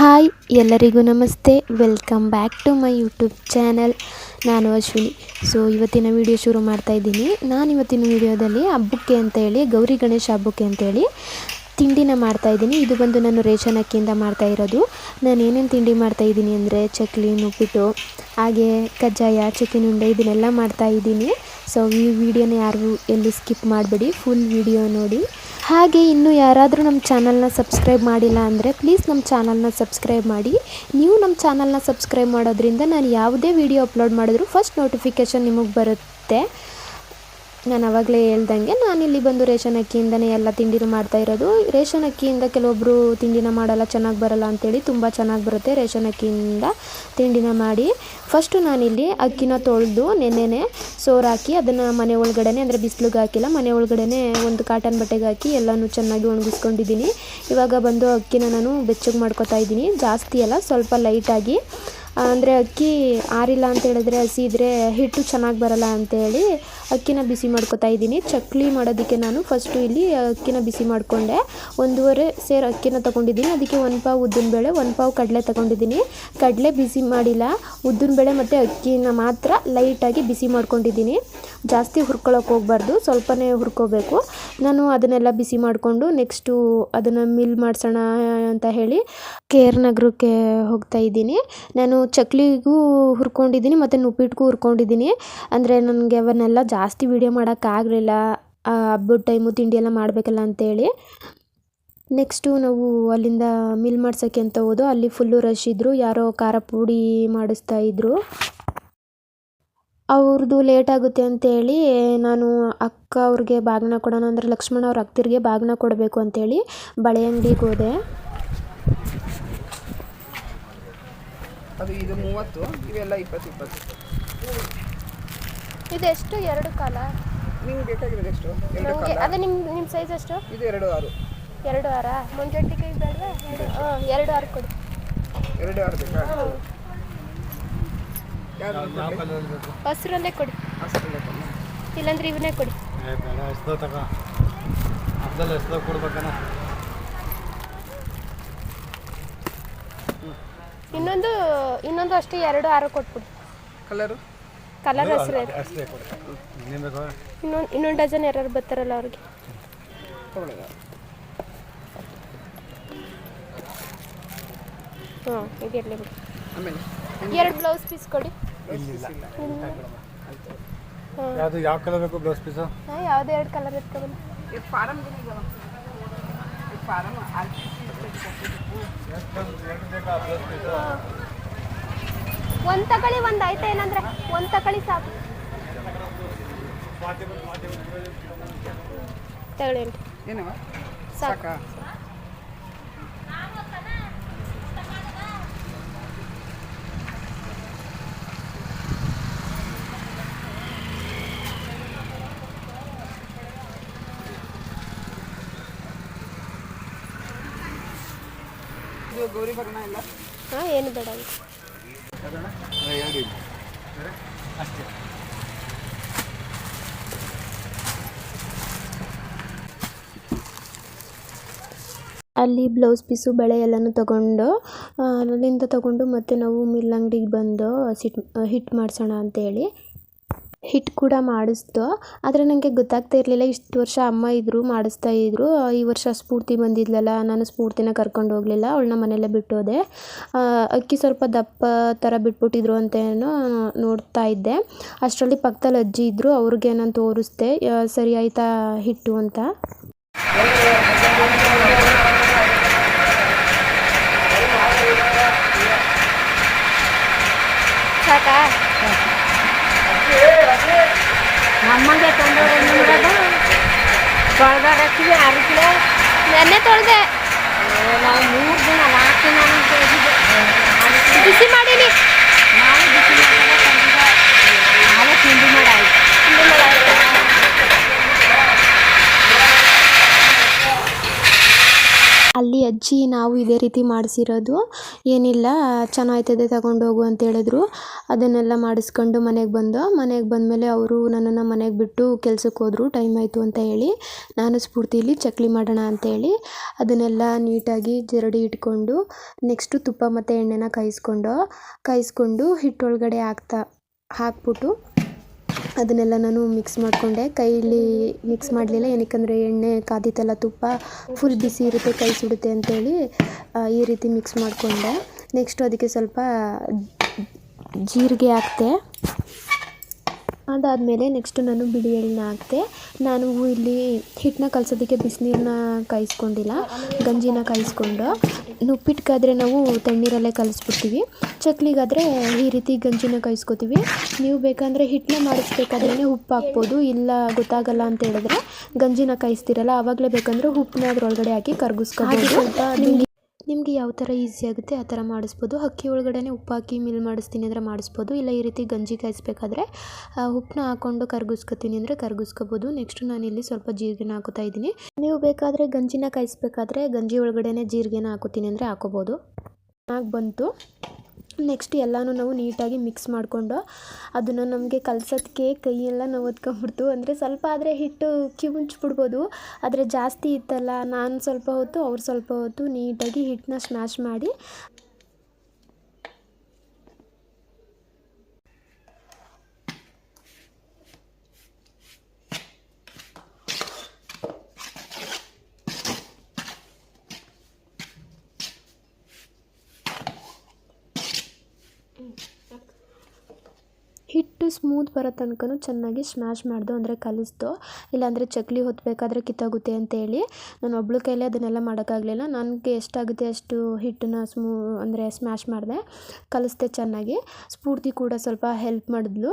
Hi, ಎಲ್ಲರಿಗೂ ನಮಸ್ತೆ. Welcome back to my YouTube channel ನಾನು ಅಶ್ವಿನಿ. ಸೊ ಇವತ್ತಿನ ವಿಡಿಯೋ ಶುರು ಮಾಡ್ತಾ ಇದ್ದೀನಿ. ನಾನು ಇವತ್ತಿನ ವಿಡಿಯೋದಲ್ಲಿ ಹಬ್ಬಕ್ಕೆ ಅಂತ ಹೇಳಿ, ಗೌರಿ ಗಣೇಶ ಹಬ್ಬಕ್ಕೆ ಅಂತೇಳಿ ತಿಂಡಿನ ಮಾಡ್ತಾ ಇದ್ದೀನಿ. ಇದು ಬಂದು ನಾನು ರೇಷನ್ ಅಕ್ಕಿಯಿಂದ ಮಾಡ್ತಾ ಇರೋದು. ನಾನು ಏನೇನು ತಿಂಡಿ ಮಾಡ್ತಾ ಇದ್ದೀನಿ ಅಂದರೆ ಚಕ್ಲಿ, ಉಪ್ಪಿಟ್ಟು, ಹಾಗೆ ಕಜ್ಜಾಯ, ಚಿಕನ್ ಉಂಡೆ ಇದನ್ನೆಲ್ಲ ಮಾಡ್ತಾ ಇದ್ದೀನಿ. ಸೊ ಈ ವಿಡಿಯೋನ ಯಾರು ಎಲ್ಲಿ ಸ್ಕಿಪ್ ಮಾಡಬೇಡಿ. ಫುಲ್ ವಿಡಿಯೋ ನೋಡಿ. ಹಾಗೆ ಇನ್ನು ಯಾರಾದರೂ ನಮ್ಮ ಚಾನಲ್ನ ಸಬ್ಸ್ಕ್ರೈಬ್ ಮಾಡಿಲ್ಲ ಅಂದರೆ ಪ್ಲೀಸ್ ನಮ್ಮ ಚಾನಲ್ನ ಸಬ್ಸ್ಕ್ರೈಬ್ ಮಾಡಿ. ನೀವು ನಮ್ಮ ಚಾನಲ್ನ ಸಬ್ಸ್ಕ್ರೈಬ್ ಮಾಡೋದ್ರಿಂದ ನಾನು ಯಾವುದೇ ವಿಡಿಯೋ ಅಪ್ಲೋಡ್ ಮಾಡಿದ್ರು ಫಸ್ಟ್ ನೋಟಿಫಿಕೇಷನ್ ನಿಮಗೆ ಬರುತ್ತೆ. ನಾನು ಆವಾಗಲೇ ಹೇಳ್ದಂಗೆ ನಾನಿಲ್ಲಿ ಬಂದು ರೇಷನ್ ಅಕ್ಕಿಯಿಂದನೇ ಎಲ್ಲ ತಿಂಡಿನೂ ಮಾಡ್ತಾ ಇರೋದು. ರೇಷನ್ ಅಕ್ಕಿಯಿಂದ ಕೆಲವೊಬ್ಬರು ತಿಂಡಿನ ಮಾಡಲ್ಲ, ಚೆನ್ನಾಗಿ ಬರಲ್ಲ ಅಂತೇಳಿ ತುಂಬ ಚೆನ್ನಾಗಿ ಬರುತ್ತೆ ರೇಷನ್ ಅಕ್ಕಿಯಿಂದ ತಿಂಡಿನ ಮಾಡಿ. ಫಸ್ಟು ನಾನಿಲ್ಲಿ ಅಕ್ಕಿನ ತೊಳೆದು, ನೆನ್ನೆನೆ ಸೋರಾಕಿ ಅದನ್ನು ಮನೆ ಒಳಗಡೆನೆ ಅಂದರೆ ಬಿಸಿಲಿಗೆ ಹಾಕಿಲ್ಲ, ಮನೆ ಒಳಗಡೆನೆ ಒಂದು ಕಾಟನ್ ಬಟ್ಟೆಗೆ ಹಾಕಿ ಎಲ್ಲನೂ ಚೆನ್ನಾಗಿ ಒಣಗಿಸ್ಕೊಂಡಿದ್ದೀನಿ. ಇವಾಗ ಬಂದು ಅಕ್ಕಿನ ನಾನು ಬೆಚ್ಚಗೆ ಮಾಡ್ಕೋತಾ ಇದ್ದೀನಿ. ಜಾಸ್ತಿ ಅಲ್ಲ, ಸ್ವಲ್ಪ ಲೈಟಾಗಿ ಅಂದರೆ ಅಕ್ಕಿ ಆರಿಲ್ಲ ಅಂತ ಹೇಳಿದ್ರೆ, ಹಸಿ ಇದ್ದರೆ ಹಿಟ್ಟು ಚೆನ್ನಾಗಿ ಬರಲ್ಲ ಅಂತೇಳಿ ಅಕ್ಕಿನ ಬಿಸಿ ಮಾಡ್ಕೊತಾ ಇದ್ದೀನಿ. ಚಕ್ಲಿ ಮಾಡೋದಕ್ಕೆ ನಾನು ಫಸ್ಟು ಇಲ್ಲಿ ಅಕ್ಕಿನ ಬಿಸಿ ಮಾಡಿಕೊಂಡೆ. ಒಂದೂವರೆ ಸೇರು ಅಕ್ಕಿನ ತೊಗೊಂಡಿದ್ದೀನಿ. ಅದಕ್ಕೆ ಒಂದು ಪಾವು ಉದ್ದಿನಬೇಳೆ, ಒಂದು ಪಾವು ಕಡಲೆ ತೊಗೊಂಡಿದ್ದೀನಿ. ಕಡಲೆ ಬಿಸಿ ಮಾಡಿಲ್ಲ. ಉದ್ದಿನಬೇಳೆ ಮತ್ತು ಅಕ್ಕಿನ ಮಾತ್ರ ಲೈಟಾಗಿ ಬಿಸಿ ಮಾಡ್ಕೊಂಡಿದ್ದೀನಿ. ಜಾಸ್ತಿ ಹುರ್ಕೊಳ್ಳೋಕೆ ಹೋಗ್ಬಾರ್ದು, ಸ್ವಲ್ಪನೇ ಹುರ್ಕೋಬೇಕು. ನಾನು ಅದನ್ನೆಲ್ಲ ಬಿಸಿ ಮಾಡಿಕೊಂಡು ನೆಕ್ಸ್ಟು ಅದನ್ನು ಮಿಲ್ ಮಾಡಿಸೋಣ ಅಂತ ಹೇಳಿ ಕೆ ಆರ್ ನಗರಕ್ಕೆ ಹೋಗ್ತಾ ಇದ್ದೀನಿ. ನಾನು ಚಕ್ಲಿಗೂ ಹುರ್ಕೊಂಡಿದ್ದೀನಿ, ಮತ್ತು ನುಪ್ಪಿಟ್ಟಿಗೂ ಹುರ್ಕೊಂಡಿದ್ದೀನಿ. ಅಂದರೆ ನನಗೆ ಅವನ್ನೆಲ್ಲ ಜಾಸ್ತಿ ವೀಡಿಯೋ ಮಾಡೋಕ್ಕಾಗಲಿಲ್ಲ ಹಬ್ಬದ ಟೈಮು ತಿಂಡಿ ಎಲ್ಲ ಮಾಡಬೇಕಲ್ಲ ಅಂತೇಳಿ. ನೆಕ್ಸ್ಟು ನಾವು ಅಲ್ಲಿಂದ ಮಿಲ್ ಮಾಡ್ಸೋಕ್ಕೆ ಅಂತ ಹೋದೋ ಅಲ್ಲಿ ಫುಲ್ಲು ರಶ್ ಇದ್ದರು ಯಾರೋ ಖಾರ ಪುಡಿ ಮಾಡಿಸ್ತಾ ಇದ್ದರು ಅವ್ರದ್ದು ಲೇಟ್ ಆಗುತ್ತೆ ಅಂತೇಳಿ ನಾನು ಅಕ್ಕ ಅವ್ರಿಗೆ ಬಾಗಿನ ಕೊಡೋಣ ಅಂದರೆ ಲಕ್ಷ್ಮಣ ಅವ್ರ ಅಕ್ತಿರಿಗೆ ಬಾಗಿನ ಕೊಡಬೇಕು ಅಂತೇಳಿ ಬಳೆ ಅಂಗಡಿಗೆ ಹೋದೆ. ಅದು ಇದು ಮೂವತ್ತು ಇವೆಲ್ಲ ಇಪ್ಪತ್ತು ಇಪ್ಪತ್ತು ಇದೆಷ್ಟು ಎರಡು ಕಾಲ? ನಿಮ್ಗೆ ಬೇಕಾಗಿರೋದು ಎಷ್ಟು? ಎರಡು ನನಗೆ ಕಾಲ? ಅದೇ ನಿಮ್ಮ ನಿಮ್ಮ ಸೈಜ್ ಎಷ್ಟು? ಇದು ಎರಡು ಆರು. ಎರಡು ವಾರ ಮುಂಜಾನೆ ಬೇಡವಾ? ಎರಡು ವಾರ ಕೊಡಿ. ಎರಡು ಆರು ಬೇಕಾ? ಹಸ್ರಲ್ಲೇ ಕೊಡಿ. ಇಲ್ಲಾಂದ್ರೆ ಇವನ್ನೇ ಕೊಡಿ. ಇನ್ನೊಂದು ಇನ್ನೊಂದು ಅಷ್ಟೇ ಎರಡು ಆರು ಕೊಟ್ಬಿಡಿ. ಕಲರು ಕಲರ್ ಹಸಿರು. ಇನ್ನೊಂದು ಇನ್ನೊಂದು ಡಜನ್ ಯಾರು ಬರ್ತಾರಲ್ಲ ಅವ್ರಿಗೆ. ಹ್ಞೂ ಹಾಂ ಇದಿರಲಿ ಬಿಡಿ. ಆಮೇಲೆ ಎರಡು ಬ್ಲೌಸ್ ಪೀಸ್ ಕೊಡಿ. ಇಲ್ಲಿಲ್ಲ. ಯಾವುದು ಯಾವ ಕಲರ್ ಬೇಕು ಬ್ಲೌಸ್ ಪೀಸು ಹಾಂ ಯಾವುದೇ ಎರಡು ಕಲರ್ ಫಾರಮ್ ಒಂದು ತಗೊಳ್ಳಿ ಒಂದು ಆಯ್ತಾ ಏನಂದ್ರೆ? ಒಂದು ತಗೊಳ್ಳಿ ಸಾಕು. ತಗೊಳ್ಳಿ ಸಾಕು? ಹಾಂ, ಏನು ಬೇಡ ಅಲ್ಲಿ ಬ್ಲೌಸ್ ಪೀಸು, ಬಳೆ ಎಲ್ಲನೂ ತಗೊಂಡು ಅಲ್ಲಿಂದ ತಗೊಂಡು ಮತ್ತೆ ನಾವು ಮಿಲ್ ಅಂಗಡಿಗೆ ಬಂದು ಸಿಟ್ ಹಿಟ್ ಮಾಡಿಸೋಣ ಅಂತೇಳಿ. ಹಿಟ್ಟು ಕೂಡ ಮಾಡಿಸ್ದು ಆದರೆ ನನಗೆ ಗೊತ್ತಾಗ್ತಾ ಇರಲಿಲ್ಲ ಇಷ್ಟು ವರ್ಷ ಅಮ್ಮ ಇದ್ದರು ಮಾಡಿಸ್ತಾ ಇದ್ದರು ಈ ವರ್ಷ ಸ್ಫೂರ್ತಿ ಬಂದಿದ್ಲಲ್ಲ, ನಾನು ಸ್ಫೂರ್ತಿನ ಕರ್ಕೊಂಡು ಹೋಗಲಿಲ್ಲ, ಅವಳನ್ನ ಮನೆಯಲ್ಲೇ ಬಿಟ್ಟೋದೆ. ಅಕ್ಕಿ ಸ್ವಲ್ಪ ದಪ್ಪ ಥರ ಬಿಟ್ಬಿಟ್ಟಿದ್ರು ಅಂತೇನೋ ನೋಡ್ತಾ ಇದ್ದೆ. ಅಷ್ಟರಲ್ಲಿ ಪಕ್ಕದಲ್ಲಿ ಅಜ್ಜಿ ಇದ್ದರು ಅವ್ರಿಗೆ ನಾನು ತೋರಿಸ್ದೆ. ಸರಿ ಆಯ್ತಾ ಹಿಟ್ಟು ಅಂತ ಸಾಕಾ ನಮ್ಮಂಗೆ ತಂದವ್ರು ಏನು ಮಾಡೋದು ತೊಳೆದಾಗ ಹಾಕಿದೆ ಆರು ಕಿಲೋ. ನೆನ್ನೆ ತೊಳೆದೆ. ನಾವು ಮೂರು ದಿನ ನಾಲ್ಕು ದಿನ ಬಿಸಿ ಮಾಡೀನಿ. ನಾವು ಬಿಸಿ ಮಾಡಲ್ಲ ತಂದಿದ್ದ ನಾವೇ ತಿಂಡಿ ಮಾಡಾಯ್ತು ಅಲ್ಲಿ ಅಜ್ಜಿ ನಾವು ಇದೇ ರೀತಿ ಮಾಡಿಸಿರೋದು. ಏನಿಲ್ಲ ಚೆನ್ನಾಗ್ತದೆ ತಗೊಂಡು ಹೋಗು ಅಂತ ಹೇಳಿದ್ರು. ಅದನ್ನೆಲ್ಲ ಮಾಡಿಸ್ಕೊಂಡು ಮನೆಗೆ ಬಂದು, ಮನೆಗೆ ಬಂದಮೇಲೆ ಅವರು ನನ್ನನ್ನು ಮನೆಗೆ ಬಿಟ್ಟು ಕೆಲ್ಸಕ್ಕೆ ಹೋದರು. ಟೈಮ್ ಆಯಿತು ಅಂತ ಹೇಳಿ ನಾನು ಸ್ಫೂರ್ತಿಲಿ ಚಕ್ಲಿ ಮಾಡೋಣ ಅಂತೇಳಿ ಅದನ್ನೆಲ್ಲ ನೀಟಾಗಿ ಜರಡಿ ಇಟ್ಕೊಂಡು, ನೆಕ್ಸ್ಟು ತುಪ್ಪ ಮತ್ತು ಎಣ್ಣೆನ ಕಾಯಿಸ್ಕೊಂಡು ಕಾಯಿಸ್ಕೊಂಡು ಹಿಟ್ಟೊಳಗಡೆ ಹಾಕ್ತಾ, ಹಾಕ್ಬಿಟ್ಟು ಅದನ್ನೆಲ್ಲ ನಾನು ಮಿಕ್ಸ್ ಮಾಡಿಕೊಂಡೆ. ಕೈಲಿ ಮಿಕ್ಸ್ ಮಾಡಲಿಲ್ಲ. ಏನಕ್ಕಂದರೆ ಎಣ್ಣೆ ಕಾದಿತ್ತಲ್ಲ ತುಪ್ಪ ಫುಲ್ ಬಿಸಿ ಇರುತ್ತೆ, ಕೈ ಸುಡುತ್ತೆ ಅಂತೇಳಿ ಈ ರೀತಿ ಮಿಕ್ಸ್ ಮಾಡಿಕೊಂಡೆ. ನೆಕ್ಸ್ಟು ಅದಕ್ಕೆ ಸ್ವಲ್ಪ ಜೀರಿಗೆ ಹಾಕ್ತೆ. ಅದಾದಮೇಲೆ ನೆಕ್ಸ್ಟು ನಾನು ಬಿಳಿ ಎಳ್ಳನ್ನ ಹಾಕ್ತೆ. ನಾನು ಇಲ್ಲಿ ಹಿಟ್ಟನ್ನ ಕಲಸೋದಕ್ಕೆ ಬಿಸಿನೀರನ್ನ ಕಾಯಿಸ್ಕೊಂಡಿಲ್ಲ ಗಂಜಿನ ಕಾಯಿಸ್ಕೊಂಡು. ಉಪ್ಪಿಟ್ಟಿಗಾದರೆ ನಾವು ತಣ್ಣೀರಲ್ಲೇ ಕಲಿಸ್ಬಿಡ್ತೀವಿ. ಚಕ್ಲಿಗಾದರೆ ಈ ರೀತಿ ಗಂಜಿನ ಕಾಯಿಸ್ಕೊತೀವಿ. ನೀವು ಬೇಕಂದರೆ ಹಿಟ್ಟನ್ನ ಮಾಡಿಸ್ಬೇಕಾದ್ರೆ ಉಪ್ಪು ಹಾಕ್ಬೋದು ಇಲ್ಲ ಗೊತ್ತಾಗಲ್ಲ ಅಂತ ಹೇಳಿದ್ರೆ ಗಂಜಿನ ಕಾಯಿಸ್ತೀರಲ್ಲ ಆವಾಗಲೇ ಬೇಕಂದ್ರೆ ಉಪ್ಪನ್ನ ಅದರೊಳಗಡೆ ಹಾಕಿ ಕರಗಿಸ್ಕೋಬೋದು. ನಿಮಗೆ ಯಾವ ಥರ ಈಸಿ ಆಗುತ್ತೆ ಆ ಥರ ಮಾಡಿಸ್ಬೋದು. ಅಕ್ಕಿ ಒಳಗಡೆನೇ ಉಪ್ಪು ಹಾಕಿ ಮಿಲ್ ಮಾಡಿಸ್ತೀನಿ ಅಂದರೆ ಮಾಡಿಸ್ಬೋದು. ಇಲ್ಲ ಈ ರೀತಿ ಗಂಜಿ ಕಾಯಿಸ್ಬೇಕಾದ್ರೆ ಉಪ್ಪನ್ನ ಹಾಕ್ಕೊಂಡು ಕರ್ಗಿಸ್ಕೊತೀನಿ ಅಂದರೆ ಕರ್ಗಿಸ್ಕೋಬೋದು. ನೆಕ್ಸ್ಟ್ ನಾನಿಲ್ಲಿ ಸ್ವಲ್ಪ ಜೀರಿಗೆನ ಹಾಕೋತಾ ಇದ್ದೀನಿ. ನೀವು ಬೇಕಾದರೆ ಗಂಜಿನ ಕಾಯಿಸ್ಬೇಕಾದ್ರೆ ಗಂಜಿ ಒಳಗಡೆನೆ ಜೀರಿಗೆನ ಹಾಕೋತೀನಿ ಅಂದರೆ ಹಾಕೋಬೋದು. ಚೆನ್ನಾಗಿ ಬಂತು. ನೆಕ್ಸ್ಟ್ ಎಲ್ಲನೂ ನಾವು ನೀಟಾಗಿ ಮಿಕ್ಸ್ ಮಾಡಿಕೊಂಡು ಅದನ್ನು ನಮಗೆ ಕಲ್ಸೋದಕ್ಕೆ ಕೈಯೆಲ್ಲ ನೋವತ್ಕೊಂಡ್ಬಿಡ್ತು. ಅಂದರೆ ಸ್ವಲ್ಪ ಆದರೆ ಹಿಟ್ಟು ಕಿವುಂಚ್ಬಿಡ್ಬೋದು. ಆದರೆ ಜಾಸ್ತಿ ಇತ್ತಲ್ಲ, ನಾನು ಸ್ವಲ್ಪ ಹೊತ್ತು, ಅವ್ರು ಸ್ವಲ್ಪ ಹೊತ್ತು ನೀಟಾಗಿ ಹಿಟ್ಟನ್ನ ಸ್ಮ್ಯಾಶ್ ಮಾಡಿ ಹಿಟ್ಟು ಸ್ಮೂತ್ ಬರೋ ತನಕನೂ ಚೆನ್ನಾಗಿ ಸ್ಮ್ಯಾಶ್ ಮಾಡ್ದು, ಅಂದರೆ ಕಲಿಸ್ದು. ಇಲ್ಲಾಂದರೆ ಚಕ್ಲಿ ಹೊತ್ತಬೇಕಾದ್ರೆ ಕಿತ್ತಾಗುತ್ತೆ ಅಂತೇಳಿ. ನಾನು ಒಬ್ಳ ಕೈಲಿ ಅದನ್ನೆಲ್ಲ ಮಾಡೋಕ್ಕಾಗಲಿಲ್ಲ. ನನಗೆ ಎಷ್ಟಾಗುತ್ತೆ ಅಷ್ಟು ಹಿಟ್ಟನ್ನ ಸ್ಮೂ, ಅಂದರೆ ಸ್ಮ್ಯಾಶ್ ಮಾಡಿದೆ. ಕಲಿಸ್ದೆ ಚೆನ್ನಾಗಿ. ಸ್ಫೂರ್ತಿ ಕೂಡ ಸ್ವಲ್ಪ ಹೆಲ್ಪ್ ಮಾಡಿದ್ಲು.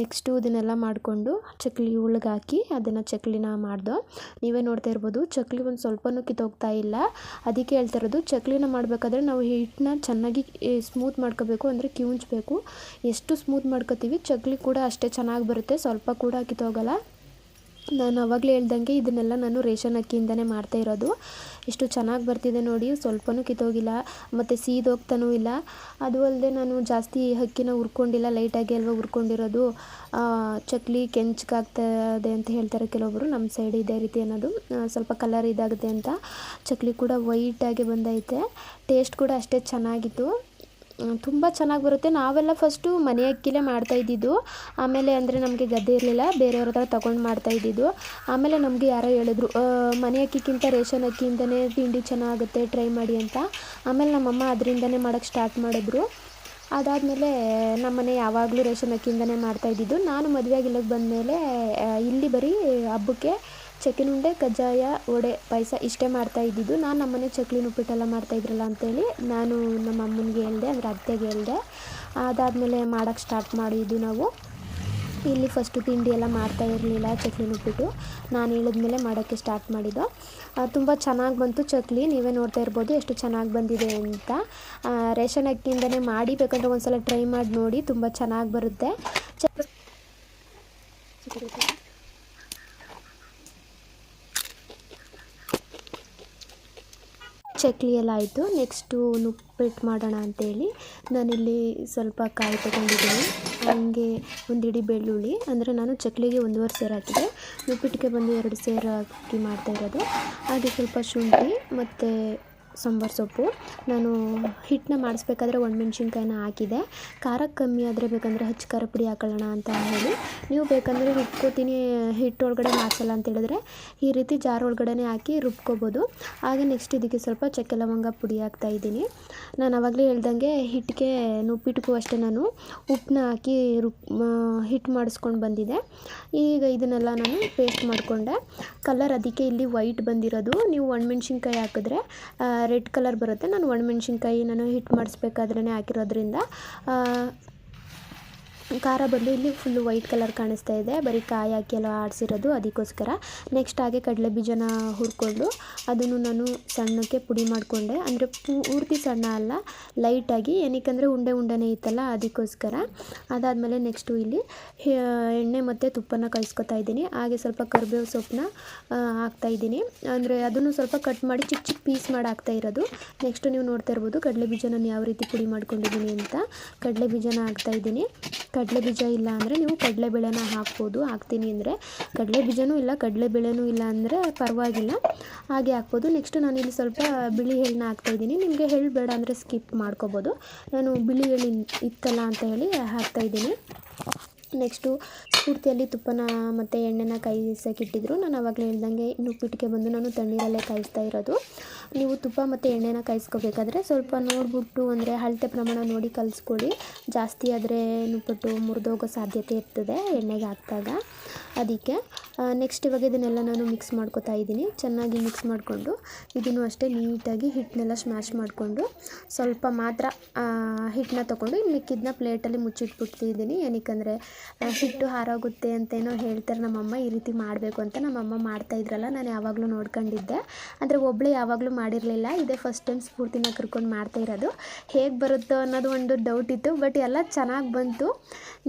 ನೆಕ್ಸ್ಟು ಇದನ್ನೆಲ್ಲ ಮಾಡಿಕೊಂಡು ಚಕ್ಲಿ ಹಾಕಿ ಅದನ್ನು ಚಕ್ಲಿನ ಮಾಡ್ದು. ನೀವೇ ನೋಡ್ತಾ ಇರ್ಬೋದು, ಚಕ್ಲಿ ಒಂದು ಸ್ವಲ್ಪನೂ ಕಿತ್ತೋಗ್ತಾ ಇಲ್ಲ. ಅದಕ್ಕೆ ಹೇಳ್ತಾ ಇರೋದು, ಚಕ್ಲಿನ ಮಾಡಬೇಕಾದ್ರೆ ನಾವು ಹಿಟ್ಟನ್ನ ಚೆನ್ನಾಗಿ ಸ್ಮೂತ್ ಮಾಡ್ಕೋಬೇಕು, ಅಂದರೆ ಕಿವುಂಚಬೇಕು. ಎಷ್ಟು ಸ್ಮೂತ್ ಮಾಡ್ಕೋತೀವಿ ಚಕ್ಲಿ ಕೂಡ ಅಷ್ಟೇ ಚೆನ್ನಾಗಿ ಬರುತ್ತೆ. ಸ್ವಲ್ಪ ಕೂಡ ಕಿತ್ತೋಗಲ್ಲ ನಾನು ಅವಾಗಲೇ ಹೇಳ್ದಂಗೆ ಇದನ್ನೆಲ್ಲ ನಾನು ರೇಷನ್ ಅಕ್ಕಿಯಿಂದನೇ ಮಾಡ್ತಾ ಇರೋದು. ಎಷ್ಟು ಚೆನ್ನಾಗಿ ಬರ್ತಿದೆ ನೋಡಿ. ಸ್ವಲ್ಪನೂ ಕಿತ್ತೋಗಿಲ್ಲ ಮತ್ತು ಸೀದೋಗ್ತಾನೂ ಇಲ್ಲ. ಅದು ಅಲ್ಲದೆ ನಾನು ಜಾಸ್ತಿ ಅಕ್ಕಿನ ಹುರ್ಕೊಂಡಿಲ್ಲ. ಲೈಟಾಗಿ ಅಲ್ವಾ ಹುರ್ಕೊಂಡಿರೋದು. ಚಕ್ಲಿ ಕೆಂಚಗಾಗ್ತದೆ ಅಂತ ಹೇಳ್ತಾರೆ ಕೆಲವೊಬ್ಬರು ನಮ್ಮ ಸೈಡ್ ಇದೇ ರೀತಿ ಅನ್ನೋದು. ಸ್ವಲ್ಪ ಕಲರ್ ಇದಾಗುತ್ತೆ ಅಂತ. ಚಕ್ಲಿ ಕೂಡ ವೈಟಾಗಿ ಬಂದೈತೆ. ಟೇಸ್ಟ್ ಕೂಡ ಅಷ್ಟೇ ಚೆನ್ನಾಗಿತ್ತು. ತುಂಬ ಚೆನ್ನಾಗಿ ಬರುತ್ತೆ. ನಾವೆಲ್ಲ ಫಸ್ಟು ಮನೆ ಅಕ್ಕಿಲೇ ಮಾಡ್ತಾ ಇದ್ದಿದ್ದು. ಆಮೇಲೆ ಅಂದರೆ ನಮಗೆ ಗದ್ದೆ ಇರಲಿಲ್ಲ, ಬೇರೆಯವ್ರ ಹತ್ರ ತೊಗೊಂಡು ಮಾಡ್ತಾ ಇದ್ದಿದ್ದು. ಆಮೇಲೆ ನಮಗೆ ಯಾರೋ ಹೇಳಿದ್ರು ಮನೆ ಅಕ್ಕಿಗಿಂತ ರೇಷನ್ ಅಕ್ಕಿಯಿಂದನೇ ತಿಂಡಿ ಚೆನ್ನಾಗುತ್ತೆ, ಟ್ರೈ ಮಾಡಿ ಅಂತ. ಆಮೇಲೆ ನಮ್ಮಮ್ಮ ಅದರಿಂದನೇ ಮಾಡೋಕ್ಕೆ ಸ್ಟಾರ್ಟ್ ಮಾಡಿದ್ರು. ಅದಾದಮೇಲೆ ನಮ್ಮನೆ ಯಾವಾಗಲೂ ರೇಷನ್ ಅಕ್ಕಿಯಿಂದನೇ ಮಾಡ್ತಾ ಇದ್ದಿದ್ದು. ನಾನು ಮದುವೆ ಆಗಿಲ್ಲಕ್ಕೆ ಬಂದಮೇಲೆ ಇಲ್ಲಿ ಬರೀ ಹಬ್ಬಕ್ಕೆ ಚಕ್ಕಿನ ಉಂಡೆ ಕಜ್ಜಾಯ, ವಡೆ, ಪಾಯಸ ಇಷ್ಟೇ ಮಾಡ್ತಾ ಇದ್ದಿದ್ದು. ನಾನು ನಮ್ಮನೆ ಚಕ್ಲಿನ ಉಪ್ಪಿಟ್ಟೆಲ್ಲ ಮಾಡ್ತಾ ಇದ್ರಲ್ಲ ಅಂತೇಳಿ ನಾನು ನಮ್ಮ ಅಮ್ಮನಿಗೆ ಹೇಳಿದೆ ಅಂದರೆ ಅತ್ತೆಗೆ ಹೇಳಿದೆ. ಅದಾದಮೇಲೆ ಮಾಡೋಕ್ಕೆ ಸ್ಟಾರ್ಟ್ ಮಾಡಿದ್ದು ನಾವು. ಇಲ್ಲಿ ಫಸ್ಟು ತಿಂಡಿ ಎಲ್ಲ ಮಾಡ್ತಾ ಇರಲಿಲ್ಲ ಚಕ್ಲಿನ ಉಪ್ಪಿಟ್ಟು. ನಾನು ಹೇಳಿದ್ಮೇಲೆ ಮಾಡೋಕ್ಕೆ ಸ್ಟಾರ್ಟ್ ಮಾಡಿದ್ದು. ತುಂಬ ಚೆನ್ನಾಗಿ ಬಂತು ಚಕ್ಲಿ. ನೀವೇ ನೋಡ್ತಾ ಇರ್ಬೋದು ಎಷ್ಟು ಚೆನ್ನಾಗಿ ಬಂದಿದೆ ಅಂತ. ರೇಷನ್ ಅಕ್ಕಿಯಿಂದನೇ ಮಾಡಿ ಬೇಕಂದ್ರೆ ಒಂದ್ಸಲ ಟ್ರೈ ಮಾಡಿ ನೋಡಿ, ತುಂಬ ಚೆನ್ನಾಗಿ ಬರುತ್ತೆ. ಚಕ್ಲಿ ಎಲ್ಲ ಆಯಿತು. ನೆಕ್ಸ್ಟು ಉಪ್ಪಿಟ್ಟು ಮಾಡೋಣ ಅಂತೇಳಿ ನಾನಿಲ್ಲಿ ಸ್ವಲ್ಪ ಕಾಯಿ ತಗೊಂಡಿದ್ದೀನಿ. ಹಂಗೆ ಒಂದು ಇಡೀ ಬೆಳ್ಳುಳ್ಳಿ. ಅಂದರೆ ನಾನು ಚಕ್ಲಿಗೆ ಒಂದೂವರೆ ಸೇರು ಹಾಕಿದೆ. ಉಪ್ಪಿಟ್ಟಿಗೆ ಬಂದು ಎರಡು ಸೇರು ಹಾಕಿ ಮಾಡ್ತಾ ಹಾಗೆ ಸ್ವಲ್ಪ ಶುಂಠಿ ಮತ್ತು ಸಾಂಬಾರು ಸೊಪ್ಪು. ನಾನು ಹಿಟ್ಟನ್ನ ಮಾಡಿಸ್ಬೇಕಾದ್ರೆ ಒಣಮೆಣ್ಸಿನ್ಕಾಯಿನ ಹಾಕಿದೆ. ಖಾರ ಕಮ್ಮಿ ಆದರೆ ಬೇಕಂದರೆ ಹಚ್ಚ ಖಾರ ಪುಡಿ ಹಾಕೊಳ್ಳೋಣ ಅಂತ ಹೇಳಿ. ನೀವು ಬೇಕಂದರೆ ರುಬ್ಕೋತೀನಿ, ಹಿಟ್ಟೊಳಗಡೆ ಮಾಡಿಸಲ್ಲ ಅಂತ ಹೇಳಿದ್ರೆ ಈ ರೀತಿ ಜಾರ್ ಒಳಗಡೆ ಹಾಕಿ ರುಬ್ಕೋಬೋದು. ಹಾಗೆ ನೆಕ್ಸ್ಟ್ ಇದಕ್ಕೆ ಸ್ವಲ್ಪ ಚಕ್ಕೆ ಲವಂಗ ಪುಡಿ ಹಾಕ್ತಾ ಇದ್ದೀನಿ. ನಾನು ಆವಾಗಲೇ ಹೇಳ್ದಂಗೆ ಹಿಟ್ಟಿಗೆ ಉಪ್ಪಿಟ್ಟಿಗೂ ಅಷ್ಟೇ ನಾನು. ಉಪ್ಪನ್ನ ಹಾಕಿ ರುಬ್ ಹಿಟ್ಟು ಮಾಡಿಸ್ಕೊಂಡು ಬಂದಿದೆ. ಈಗ ಇದನ್ನೆಲ್ಲ ನಾನು ಪೇಸ್ಟ್ ಮಾಡಿಕೊಂಡೆ. ಕಲರ್ ಅದಕ್ಕೆ ಇಲ್ಲಿ ವೈಟ್ ಬಂದಿರೋದು. ನೀವು ಒಣಮೆಣ್ಸಿನ್ಕಾಯಿ ಹಾಕಿದ್ರೆ ರೆಡ್ ಕಲರ್ ಬರುತ್ತೆ. ನಾನು ಒಣಮೆಣ್ಸಿನ್ಕಾಯಿ ನಾನು ಹಿಟ್ಟು ಮಾಡಿಸ್ಬೇಕಾದ್ರೇ ಹಾಕಿರೋದ್ರಿಂದ ಖಾರ ಬಂದು ಇಲ್ಲಿ ಫುಲ್ಲು ವೈಟ್ ಕಲರ್ ಕಾಣಿಸ್ತಾ ಇದೆ. ಬರೀ ಕಾಯಿ ಹಾಕಿ ಎಲ್ಲ ಆಡಿಸಿರೋದು ಅದಕ್ಕೋಸ್ಕರ. ನೆಕ್ಸ್ಟ್ ಹಾಗೆ ಕಡಲೆ ಬೀಜನ ಹುರ್ಕೊಂಡು ಅದನ್ನು ನಾನು ಸಣ್ಣಕ್ಕೆ ಪುಡಿ ಮಾಡಿಕೊಂಡೆ. ಅಂದರೆ ಪೂರ್ತಿ ಸಣ್ಣ ಅಲ್ಲ ಲೈಟಾಗಿ ಏನಕ್ಕಂದರೆ ಉಂಡೆ ಉಂಡೆನೇ ಇತ್ತಲ್ಲ ಅದಕ್ಕೋಸ್ಕರ. ಅದಾದಮೇಲೆ ನೆಕ್ಸ್ಟು ಇಲ್ಲಿ ಎಣ್ಣೆ ಮತ್ತು ತುಪ್ಪನ ಕಾಯಿಸ್ಕೊತಾ ಇದ್ದೀನಿ. ಹಾಗೆ ಸ್ವಲ್ಪ ಕರಿಬೇವು ಸೊಪ್ಪನ್ನ ಹಾಕ್ತಾಯಿದ್ದೀನಿ ಅಂದರೆ ಅದನ್ನು ಸ್ವಲ್ಪ ಕಟ್ ಮಾಡಿ ಚಿಕ್ಕ ಚಿಕ್ಕ ಪೀಸ್ ಮಾಡಿ ಹಾಕ್ತಾ ಇರೋದು. ನೆಕ್ಸ್ಟ್ ನೀವು ನೋಡ್ತಾ ಇರ್ಬೋದು ಕಡಲೆ ಬೀಜ ನಾನು ಯಾವ ರೀತಿ ಪುಡಿ ಮಾಡ್ಕೊಂಡಿದ್ದೀನಿ ಅಂತ. ಕಡಲೆ ಬೀಜನ ಹಾಕ್ತಾ ಕಡಲೆ ಬೀಜ ಇಲ್ಲ ಅಂದರೆ ನೀವು ಕಡಲೆಬೇಳೆನ ಹಾಕ್ಬೋದು. ಹಾಕ್ತೀನಿ ಅಂದರೆ ಕಡಲೆ ಬೀಜನೂ ಇಲ್ಲ ಕಡಲೆಬೇಳೆನೂ ಇಲ್ಲ ಅಂದರೆ ಪರವಾಗಿಲ್ಲ. ಹಾಗೆ ಹಾಕ್ಬೋದು. ನೆಕ್ಸ್ಟು ಇಲ್ಲಿ ಸ್ವಲ್ಪ ಬಿಳಿ ಎಳ್ಳನ್ನ ಹಾಕ್ತಾಯಿದ್ದೀನಿ ನಿಮಗೆ ಎಳ್ಳು ಬೇಡ ಅಂದರೆ ಸ್ಕಿಪ್ ಮಾಡ್ಕೋಬೋದು. ನಾನು ಬಿಳಿ ಎಳ್ಳು ಇತ್ತಲ್ಲ ಅಂತ ಹೇಳಿ ಹಾಕ್ತಾಯಿದ್ದೀನಿ ನೆಕ್ಸ್ಟು ಸ್ಫೂರ್ತಿಯಲ್ಲಿ ತುಪ್ಪನ ಮತ್ತು ಎಣ್ಣೆನ ಕಾಯಿಸೋಕ್ಕಿಟ್ಟಿದ್ರು ನಾನು ಆವಾಗಲೇ ಹೇಳ್ದಂಗೆ ನುಪ್ಪಿಟ್ಟಿಗೆ ಬಂದು ನಾನು ತಣ್ಣೀರಲ್ಲೇ ಕಾಯಿಸ್ತಾ ಇರೋದು. ನೀವು ತುಪ್ಪ ಮತ್ತು ಎಣ್ಣೆನ ಕಾಯಿಸ್ಕೋಬೇಕಾದ್ರೆ ಸ್ವಲ್ಪ ನೋಡಿಬಿಟ್ಟು ಅಂದರೆ ಅಳತೆ ಪ್ರಮಾಣ ನೋಡಿ ಕಲಿಸ್ಕೊಳ್ಳಿ. ಜಾಸ್ತಿ ಆದರೆ ನುಪ್ಪಟ್ಟು ಮುರಿದೋಗೋ ಸಾಧ್ಯತೆ ಇರ್ತದೆ ಎಣ್ಣೆಗೆ ಹಾಕಿದಾಗ. ಅದಕ್ಕೆ ನೆಕ್ಸ್ಟ್ ಇವಾಗ ಇದನ್ನೆಲ್ಲ ನಾನು ಮಿಕ್ಸ್ ಮಾಡ್ಕೊತಾ ಇದ್ದೀನಿ. ಚೆನ್ನಾಗಿ ಮಿಕ್ಸ್ ಮಾಡಿಕೊಂಡು ಇದನ್ನು ಅಷ್ಟೇ ನೀಟಾಗಿ ಹಿಟ್ಟನ್ನೆಲ್ಲ ಸ್ಮ್ಯಾಶ್ ಮಾಡಿಕೊಂಡು ಸ್ವಲ್ಪ ಮಾತ್ರ ಹಿಟ್ಟನ್ನ ತೊಗೊಂಡು ಮಿಕ್ಕಿದ್ದನ್ನ ಪ್ಲೇಟಲ್ಲಿ ಮುಚ್ಚಿಟ್ಬಿಡ್ತಿದ್ದೀನಿ. ಏನಕ್ಕಂದರೆ ಹಿಟ್ಟು ಹಾರೋಗುತ್ತೆ ಅಂತೇನೋ ಹೇಳ್ತಾರೆ. ನಮ್ಮಮ್ಮ ಈ ರೀತಿ ಮಾಡಬೇಕು ಅಂತ ನಮ್ಮಮ್ಮ ಮಾಡ್ತಾ ಇದ್ರಲ್ಲ, ನಾನು ಯಾವಾಗಲೂ ನೋಡ್ಕೊಂಡಿದ್ದೆ. ಅಂದರೆ ಒಬ್ಬಳೇ ಯಾವಾಗಲೂ ಮಾಡಿರಲಿಲ್ಲ. ಇದೇ ಫಸ್ಟ್ ಟೈಮ್ ಸ್ಫೂರ್ತಿನ ಕರ್ಕೊಂಡು ಮಾಡ್ತಾ ಇರೋದು. ಹೇಗೆ ಬರುತ್ತೋ ಅನ್ನೋದು ಒಂದು ಡೌಟ್ ಇತ್ತು. ಬಟ್ ಎಲ್ಲ ಚೆನ್ನಾಗಿ ಬಂತು.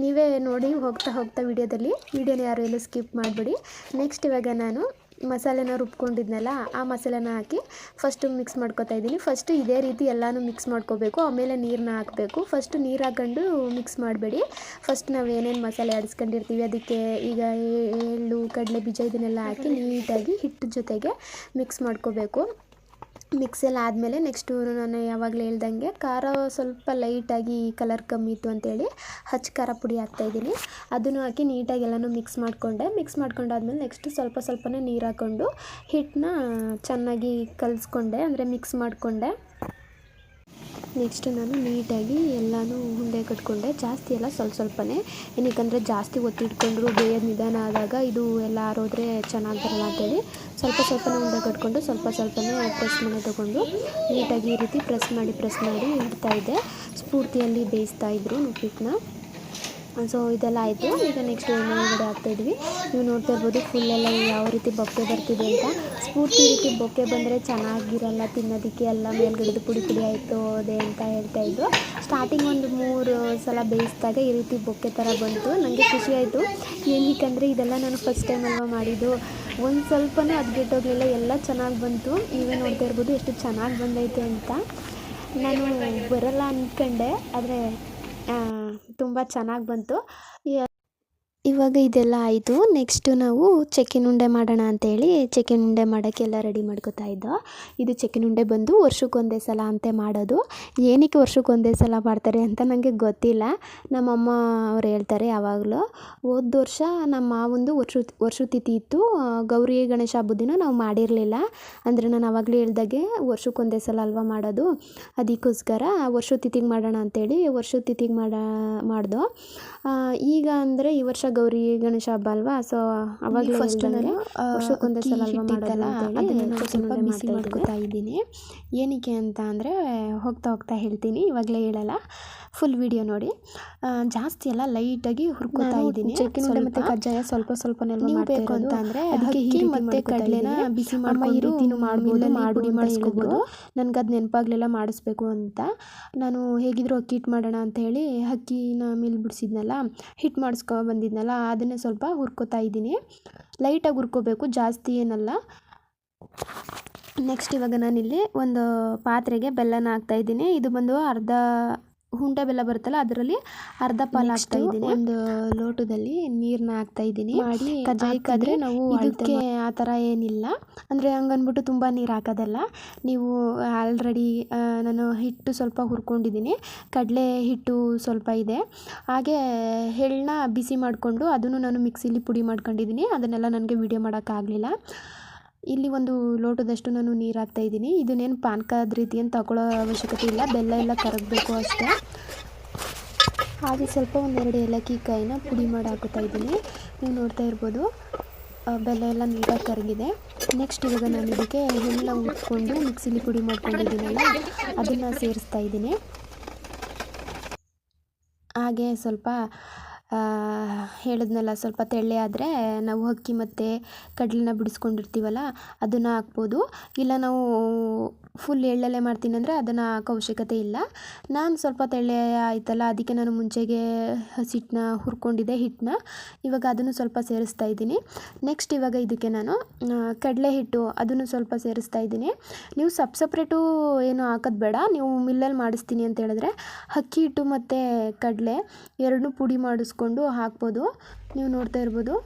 ನೀವೇ ನೋಡಿ ಹೋಗ್ತಾ ಹೋಗ್ತಾ ವಿಡಿಯೋದಲ್ಲಿ ವಿಡಿಯೋನ ಯಾರು ಎಲ್ಲೂ ಸ್ಕಿಪ್ ಮಾಡಬೇಡಿ. ನೆಕ್ಸ್ಟ್ ಇವಾಗ ನಾನು ಮಸಾಲೆನ ರುಬ್ಕೊಂಡಿದ್ನಲ್ಲ, ಆ ಮಸಾಲೆನ ಹಾಕಿ ಫಸ್ಟು ಮಿಕ್ಸ್ ಮಾಡ್ಕೊತಾ ಇದ್ದೀನಿ. ಫಸ್ಟು ಇದೇ ರೀತಿ ಎಲ್ಲನೂ ಮಿಕ್ಸ್ ಮಾಡ್ಕೋಬೇಕು. ಆಮೇಲೆ ನೀರನ್ನ ಹಾಕಬೇಕು. ಫಸ್ಟು ನೀರು ಹಾಕೊಂಡು ಮಿಕ್ಸ್ ಮಾಡಬೇಡಿ. ಫಸ್ಟ್ ನಾವು ಏನೇನು ಮಸಾಲೆ ಆಡಿಸ್ಕೊಂಡಿರ್ತೀವಿ, ಅದಕ್ಕೆ ಈಗ ಎಳ್ಳು ಕಡಲೆ ಬೀಜ ಇದನ್ನೆಲ್ಲ ಹಾಕಿ ನೀಟಾಗಿ ಹಿಟ್ಟು ಜೊತೆಗೆ ಮಿಕ್ಸ್ ಮಾಡ್ಕೋಬೇಕು. ಮಿಕ್ಸ್ ಎಲ್ಲ ಆದಮೇಲೆ ನೆಕ್ಸ್ಟು ನಾನು ಯಾವಾಗಲೇ ಹೇಳ್ದಂಗೆ ಖಾರ ಸ್ವಲ್ಪ ಲೈಟಾಗಿ ಕಲರ್ ಕಮ್ಮಿ ಇತ್ತು ಅಂತೇಳಿ ಹಚ್ಚ ಖಾರ ಪುಡಿ ಹಾಕ್ತಾಯಿದ್ದೀನಿ ಅದನ್ನು ಹಾಕಿ ನೀಟಾಗಿ ಎಲ್ಲನೂ ಮಿಕ್ಸ್ ಮಾಡಿಕೊಂಡೆ. ಮಿಕ್ಸ್ ಮಾಡ್ಕೊಂಡಾದ್ಮೇಲೆ ನೆಕ್ಸ್ಟ್ ಸ್ವಲ್ಪ ಸ್ವಲ್ಪನೇ ನೀರು ಹಾಕ್ಕೊಂಡು ಹಿಟ್ಟನ್ನ ಚೆನ್ನಾಗಿ ಕಲಿಸ್ಕೊಂಡೆ. ಅಂದರೆ ಮಿಕ್ಸ್ ಮಾಡಿಕೊಂಡೆ. ನೆಕ್ಸ್ಟ್ ನಾನು ನೀಟಾಗಿ ಎಲ್ಲನೂ ಉಂಡೆ ಕಟ್ಕೊಂಡೆ. ಜಾಸ್ತಿ ಎಲ್ಲ ಸ್ವಲ್ಪ ಸ್ವಲ್ಪನೇ. ಏನಕ್ಕಂದರೆ ಜಾಸ್ತಿ ಒತ್ತಿಟ್ಕೊಂಡ್ರು ಬೇಯೋದು ನಿಧಾನ ಆದಾಗ ಇದು ಎಲ್ಲ ಆರೋದ್ರೆ ಚೆನ್ನಾಗಿ ಬರಲ್ಲ ಅಂತೇಳಿ ಸ್ವಲ್ಪ ಸ್ವಲ್ಪನೇ ಉಂಡೆ ಕಟ್ಕೊಂಡು ಸ್ವಲ್ಪ ಸ್ವಲ್ಪನೇ ಪ್ರೆಸ್ ಮಾಡಿ ತೊಗೊಂಡು ನೀಟಾಗಿ ಈ ರೀತಿ ಪ್ರೆಸ್ ಮಾಡಿ ಪ್ರೆಸ್ ಮಾಡಿ ಇಡ್ತಾಯಿದ್ದೆ ಸ್ಫೂರ್ತಿಯಲ್ಲಿ ಬೇಯಿಸ್ತಾ ಇದ್ರು ಉಪ್ಪಿಟ್ಟನ್ನ ಸೊ ಇದೆಲ್ಲ ಆಯಿತು. ಈಗ ನೆಕ್ಸ್ಟ್ ಒಳಗಡೆ ಹಾಕ್ತಾಯಿದ್ವಿ ನೀವು ನೋಡ್ತಾ ಇರ್ಬೋದು ಫುಲ್ಲೆಲ್ಲ ಯಾವ ರೀತಿ ಬೊಕ್ಕೆ ಬರ್ತಿದೆ ಅಂತ. ಸ್ಫೂರ್ತಿ ರೀತಿ ಬೊಕ್ಕೆ ಬಂದರೆ ಚೆನ್ನಾಗಿರಲ್ಲ, ತಿನ್ನೋದಕ್ಕೆ ಎಲ್ಲ ಮೇಲ್ಗಡೆದು ಪುಡಿ ಪುಡಿ ಆಯಿತು, ಅದೇ ಅಂತ ಹೇಳ್ತಾಯಿದ್ರು ಸ್ಟಾರ್ಟಿಂಗ್ ಒಂದು ಮೂರು ಸಲ ಬೇಯಿಸಿದಾಗ ಈ ರೀತಿ ಬೊಕ್ಕೆ ಥರ ಬಂತು. ನನಗೆ ಖುಷಿ ಆಯಿತು. ಏನಕ್ಕಂದರೆ ಇದೆಲ್ಲ ನಾನು ಫಸ್ಟ್ ಟೈಮ್ ಅಲ್ವಾ ಮಾಡಿದ್ದು. ಒಂದು ಸ್ವಲ್ಪನೂ ಅದ್ಗೆಟ್ಟೋಗಲಿಲ್ಲ ಎಲ್ಲ ಚೆನ್ನಾಗಿ ಬಂತು. ನೀವೇ ನೋಡ್ತಾ ಇರ್ಬೋದು, ಎಷ್ಟು ಚೆನ್ನಾಗಿ ಬಂದೈತೆ ಅಂತ. ನಾನು ಬರಲ್ಲ ಅಂದ್ಕೊಂಡೆ ಆದರೆ ತುಂಬ ಚೆನ್ನಾಗಿ ಬಂತು. ಇವಾಗ ಇದೆಲ್ಲ ಆಯಿತು. ನೆಕ್ಸ್ಟು ನಾವು ಚಕ್ಕಿನ ಉಂಡೆ ಮಾಡೋಣ ಅಂತೇಳಿ ಚಕ್ಕಿನ ಉಂಡೆ ಮಾಡೋಕ್ಕೆಲ್ಲ ರೆಡಿ ಮಾಡ್ಕೋತಾ ಇದ್ದೋ. ಇದು ಚಕ್ಕಿನ ಉಂಡೆ ಬಂದು ವರ್ಷಕ್ಕೊಂದೇ ಸಲ ಅಂತೆ ಮಾಡೋದು. ಏನಕ್ಕೆ ವರ್ಷಕ್ಕೊಂದೇ ಸಲ ಮಾಡ್ತಾರೆ ಅಂತ ನನಗೆ ಗೊತ್ತಿಲ್ಲ. ನಮ್ಮಮ್ಮ ಅವ್ರು ಹೇಳ್ತಾರೆ ಯಾವಾಗಲೂ. ಹೋದ ವರ್ಷ ನಮ್ಮ ಮಾವಂದು ವರ್ಷ ವರ್ಷ ತಿಥಿ ಇತ್ತು. ಗೌರಿ ಗಣೇಶ ಹಬ್ಬದ ದಿನ ನಾವು ಮಾಡಿರಲಿಲ್ಲ. ಅಂದರೆ ನಾನು ಆವಾಗಲೇ ಹೇಳ್ದಾಗೆ ವರ್ಷಕ್ಕೊಂದೇ ಸಲ ಅಲ್ವಾ ಮಾಡೋದು. ಅದಕ್ಕೋಸ್ಕರ ವರ್ಷ ತಿಥಿಗೆ ಮಾಡೋಣ ಅಂತೇಳಿ ವರ್ಷ ತಿಥಿಗೆ ಮಾಡ, ಮಾಡ್ದೋ. ಈಗ ಅಂದರೆ ಈ ವರ್ಷ ಗೌರಿ ಗಣೇಶ ಹಬ್ಬ ಅಲ್ವಾ? ಸೊ ಅವಾಗ ವರ್ಷಕ್ಕೊಂದೇ ಸಲ ಅದನ್ನ ಸ್ವಲ್ಪ ಬಿಸಿ ಮಾಡ್ಕೊತಾ ಇದ್ದೀನಿ. ಏನಕ್ಕೆ ಅಂತ ಅಂದರೆ ಹೋಗ್ತಾ ಹೋಗ್ತಾ ಹೇಳ್ತೀನಿ ಇವಾಗಲೇ ಹೇಳಲ್ಲ. ಫುಲ್ ವಿಡಿಯೋ ನೋಡಿ. ಜಾಸ್ತಿ ಎಲ್ಲ ಲೈಟಾಗಿ ಹುರ್ಕೊತಾ ಇದ್ದೀನಿ. ಮತ್ತೆ ಕಜ್ಜಾಯ ಸ್ವಲ್ಪ ಸ್ವಲ್ಪ ನೀವು ಬೇಕು ಅಂತ ಅಂದ್ರೆ ಅದಕ್ಕೆ ಹೀಗೆ ಮತ್ತೆ ಕಡಲೆನ ಬಿಸಿ ಮಾಡ್ಕೊಂಡು ಈ ರೀತಿನೂ ಮಾಡ್ಬೋದು, ಮಾಡಿ ಮಾಡಿಸ್ಕೋಬೋದು ನನಗೆ ಅದು ನೆನಪಾಗ್ಲೆಲ್ಲ ಮಾಡಿಸ್ಬೇಕು ಅಂತ. ನಾನು ಹೇಗಿದ್ರು ಅಕ್ಕಿ ಹಿಟ್ಟು ಮಾಡೋಣ ಅಂತ ಹೇಳಿ ಅಕ್ಕಿನ ಮಿಲ್ ಬಿಡಿಸಿದ್ನಲ್ಲ ಹಿಟ್ಟು ಮಾಡಿಸ್ಕೊ ಬಂದಿದ್ನಲ್ಲ ಅದನ್ನೇ ಸ್ವಲ್ಪ ಹುರ್ಕೋತಾ ಇದ್ದೀನಿ. ಲೈಟಾಗಿ ಹುರ್ಕೋಬೇಕು ಜಾಸ್ತಿ ಏನಲ್ಲ. ನೆಕ್ಸ್ಟ್ ಇವಾಗ ನಾನಿಲ್ಲಿ ಒಂದು ಪಾತ್ರೆಗೆ ಬೆಲ್ಲನ ಹಾಕ್ತಾ ಇದ್ದೀನಿ. ಇದು ಬಂದು ಅರ್ಧ ಹುಂಡೆ ಬೆಲ್ಲ ಬರುತ್ತಲ್ಲ ಅದರಲ್ಲಿ ಅರ್ಧ ಪಾಲು ಹಾಕ್ತಾ ಇದ್ದೀನಿ. ಒಂದು ಲೋಟದಲ್ಲಿ ನೀರನ್ನ ಹಾಕ್ತಾ ಇದ್ದೀನಿ. ಮಾಡಿ ಕಜ್ಜಾಯಕ್ಕಾದರೆ ನಾವು ಇದಕ್ಕೆ ಆ ಥರ ಏನಿಲ್ಲ. ಅಂದರೆ ಹಂಗನ್ಬಿಟ್ಟು ತುಂಬ ನೀರು ಹಾಕೋದಲ್ಲ. ನೀವು ಆಲ್ರೆಡಿ ನಾನು ಹಿಟ್ಟು ಸ್ವಲ್ಪ ಹುರ್ಕೊಂಡಿದ್ದೀನಿ. ಕಡಲೆ ಹಿಟ್ಟು ಸ್ವಲ್ಪ ಇದೆ. ಹಾಗೆ ಎಳ್ಳನ್ನ ಬಿಸಿ ಮಾಡಿಕೊಂಡು ಅದನ್ನು ನಾನು ಮಿಕ್ಸಿಲಿ ಪುಡಿ ಮಾಡ್ಕೊಂಡಿದ್ದೀನಿ. ಅದನ್ನೆಲ್ಲ ನನಗೆ ವಿಡಿಯೋ ಮಾಡೋಕ್ಕಾಗಲಿಲ್ಲ. ಇಲ್ಲಿ ಒಂದು ಲೋಟದಷ್ಟು ನಾನು ನೀರು ಹಾಕ್ತಾ ಇದ್ದೀನಿ ಇದನ್ನೇನು ಪಾನಕದ ರೀತಿ ಏನು ತಗೊಳ್ಳೋ ಅವಶ್ಯಕತೆ ಇಲ್ಲ. ಬೆಲ್ಲ ಎಲ್ಲ ಕರಗಬೇಕು ಅಷ್ಟೇ. ಹಾಗೆ ಸ್ವಲ್ಪ ಒಂದೆರಡು ಏಲಕ್ಕಿ ಕಾಯಿನ ಪುಡಿ ಮಾಡಿ ಹಾಕೋತಾ ಇದ್ದೀನಿ. ನೀವು ನೋಡ್ತಾ ಇರ್ಬೋದು ಬೆಲ್ಲ ಎಲ್ಲ ನೀಟಾಗಿ ಕರಗಿದೆ. ನೆಕ್ಸ್ಟ್ ಇವಾಗ ನಾನು ಇದಕ್ಕೆ ಎಲ್ಲ ಉಟ್ಕೊಂಡು ಮಿಕ್ಸಿಲಿ ಪುಡಿ ಮಾಡ್ಕೊಂಡಿದ್ದೀನಲ್ಲ ಅದನ್ನು ಸೇರಿಸ್ತಾ ಇದ್ದೀನಿ. ಹಾಗೆ ಸ್ವಲ್ಪ ಹೇಳಿದ್ನಲ್ಲ ಸ್ವಲ್ಪ ತೆಳ್ಳೆ ಆದರೆ ನಾವು ಅಕ್ಕಿ ಮತ್ತು ಕಡಲೆನ ಬಿಡಿಸ್ಕೊಂಡಿರ್ತೀವಲ್ಲ ಅದನ್ನು ಹಾಕ್ಬೋದು. ಇಲ್ಲ ನಾವು ಫುಲ್ ಎಳ್ಳಲ್ಲೇ ಮಾಡ್ತೀನಿ ಅಂದರೆ ಅದನ್ನು ಹಾಕೋ ಅವಶ್ಯಕತೆ ಇಲ್ಲ. ನಾನು ಸ್ವಲ್ಪ ತೆಳ್ಳೆ ಆಯ್ತಲ್ಲ, ಅದಕ್ಕೆ ನಾನು ಮುಂಚೆಗೆ ಹಸಿಟ್ಟನ್ನ ಹುರ್ಕೊಂಡಿದ್ದೆ ಹಿಟ್ಟನ್ನ ಇವಾಗ ಅದನ್ನು ಸ್ವಲ್ಪ ಸೇರಿಸ್ತಾ ಇದ್ದೀನಿ. ನೆಕ್ಸ್ಟ್ ಇವಾಗ ಇದಕ್ಕೆ ನಾನು ಕಡಲೆ ಹಿಟ್ಟು ಅದನ್ನು ಸ್ವಲ್ಪ ಸೇರಿಸ್ತಾ ಇದ್ದೀನಿ. ನೀವು ಸಪ್ ಸಪ್ರೇಟು ಏನು ಹಾಕೋದು ಬೇಡ, ನೀವು ಮಿಲ್ಲಲ್ಲಿ ಮಾಡಿಸ್ತೀನಿ ಅಂತ ಹೇಳಿದ್ರೆ ಅಕ್ಕಿ ಹಿಟ್ಟು ಮತ್ತು ಕಡಲೆ ಎರಡನ್ನೂ ಪುಡಿ ಮಾಡಿಸ್ಕೊಂಡು ಹಾಕ್ಬೋದು. ನೀವು ನೋಡ್ತಾ ಇರ್ಬೋದು.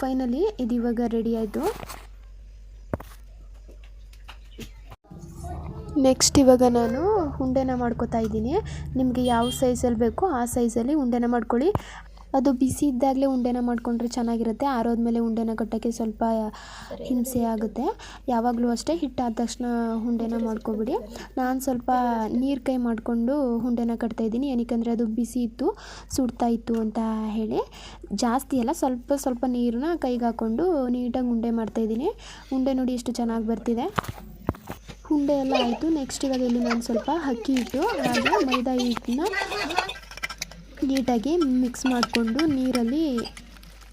ಫೈನಲಿ ಇದು ಇವಾಗ ರೆಡಿ ಆಯಿತು. ನೆಕ್ಸ್ಟ್ ಇವಾಗ ನಾನು ಉಂಡೆನ ಮಾಡ್ಕೋತಾ ಇದ್ದೀನಿ. ನಿಮಗೆ ಯಾವ ಸೈಜಲ್ಲಿ ಬೇಕೋ ಆ ಸೈಜಲ್ಲಿ ಉಂಡೆನ ಮಾಡ್ಕೊಳ್ಳಿ. ಅದು ಬಿಸಿ ಇದ್ದಾಗಲೇ ಉಂಡೆನ ಮಾಡಿಕೊಂಡ್ರೆ ಚೆನ್ನಾಗಿರುತ್ತೆ. ಆರೋದ್ಮೇಲೆ ಉಂಡೆನ ಕಟ್ಟೋಕ್ಕೆ ಸ್ವಲ್ಪ ಹಿಂಸೆ ಆಗುತ್ತೆ. ಯಾವಾಗಲೂ ಅಷ್ಟೇ ಹಿಟ್ಟಾದ ತಕ್ಷಣ ಉಂಡೆನ ಮಾಡ್ಕೊಬಿಡಿ. ನಾನು ಸ್ವಲ್ಪ ನೀರು ಕೈ ಮಾಡಿಕೊಂಡು ಉಂಡೆನ ಕಟ್ತಾಯಿದ್ದೀನಿ ಏನಕ್ಕಂದರೆ ಅದು ಬಿಸಿ ಇತ್ತು, ಸುಡ್ತಾ ಇತ್ತು ಅಂತ ಹೇಳಿ. ಜಾಸ್ತಿ ಅಲ್ಲ, ಸ್ವಲ್ಪ ಸ್ವಲ್ಪ ನೀರನ್ನ ಕೈಗೆ ಹಾಕ್ಕೊಂಡು ನೀಟಾಗಿ ಉಂಡೆ ಮಾಡ್ತಾಯಿದ್ದೀನಿ ಉಂಡೆ ನೋಡಿ ಎಷ್ಟು ಚೆನ್ನಾಗಿ ಬರ್ತಿದೆ. ಉಂಡೆ ಎಲ್ಲ ಆಯಿತು. ನೆಕ್ಸ್ಟ್ ಇವಾಗ ಇಲ್ಲಿ ನಾನು ಸ್ವಲ್ಪ ಅಕ್ಕಿ ಹಿಟ್ಟು ಹಾಗೆ ಮೈದಾ ಹಿಟ್ಟನ್ನ ನೀಟಾಗಿ ಮಿಕ್ಸ್ ಮಾಡಿಕೊಂಡು ನೀರಲ್ಲಿ